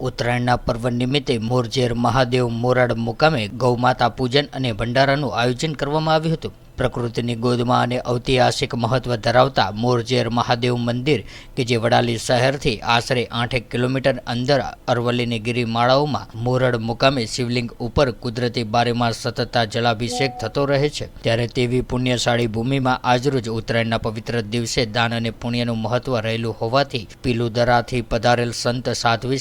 ઉત્તરાયણના પર્વ નિમિત્તે મોરજેર મહાદેવ મોરાડ મુકામે ગૌમાતા પૂજન અને ભંડારાનું આયોજન કરવામાં આવ્યું હતું. પ્રકૃતિની ગોદમાં અને ઐતિહાસિક મહત્વ ધરાવતા મોરજેર મહાદેવ મંદિર, કે જે વડાલી શહેરથી આશરે આઠેક કિલોમીટર અંદર અરવલ્લીની ગિરિમાળાઓમાં મોરડ મુકામે શિવલિંગ ઉપર કુદરતી બારેમાં સતત જલાભિષેક થતો રહે છે. ત્યારે તેવી પુણ્યશાળી ભૂમિમાં આજરોજ ઉત્તરાયણના પવિત્ર દિવસે દાન અને પુણ્યનું મહત્વ રહેલું હોવાથી પીલુદરાથી પધારેલ સંત સાધ્વી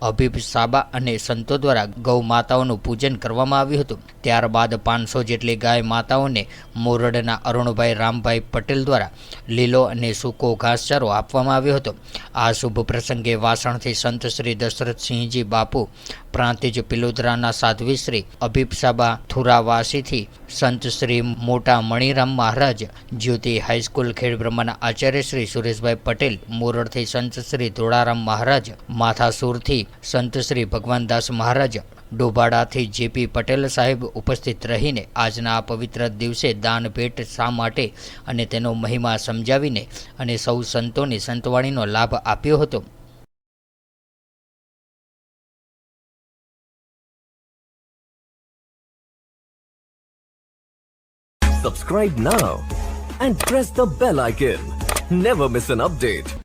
શ્રી અભિપ સાબા અને સંતો દ્વારા ગૌ માતાઓનું પૂજન કરવામાં આવ્યું હતું. ત્યારબાદ પાંચસો જેટલી ગાય માતાઓને મોરડના અરુણભાઈ રામભાઈ પટેલ દ્વારા લીલો અને સૂકો ઘાસચારો આપવામાં આવ્યો હતો. આ શુભ પ્રસંગે વાસણથી સંત શ્રી દશરથસિંહજી બાપુ, પ્રાંતિજ પિલોદરાના સાધ્વી શ્રી અભિપસાબા થુરાવાસીથી સંત શ્રી મોટા મણિરામ મહારાજ, જ્યોતિ હાઈસ્કૂલ ખેડબ્રહ્માના આચાર્ય શ્રી સુરેશભાઈ પટેલ, મોરડથી સંત શ્રી ધોળારામ મહારાજ, માથાસુરથી સંત શ્રી ભગવાનદાસ મહારાજ ડોભાડાથી જેપી પટેલ સાહેબ ઉપસ્થિત રહીને આજના આ પવિત્ર દિવસે દાન ભેટ શા માટે અને તેનો મહિમા સમજાવીને અને સૌ સંતોને સંતવાણીનો લાભ આપ્યો હતો Subscribe now and press the bell icon. Never miss an update.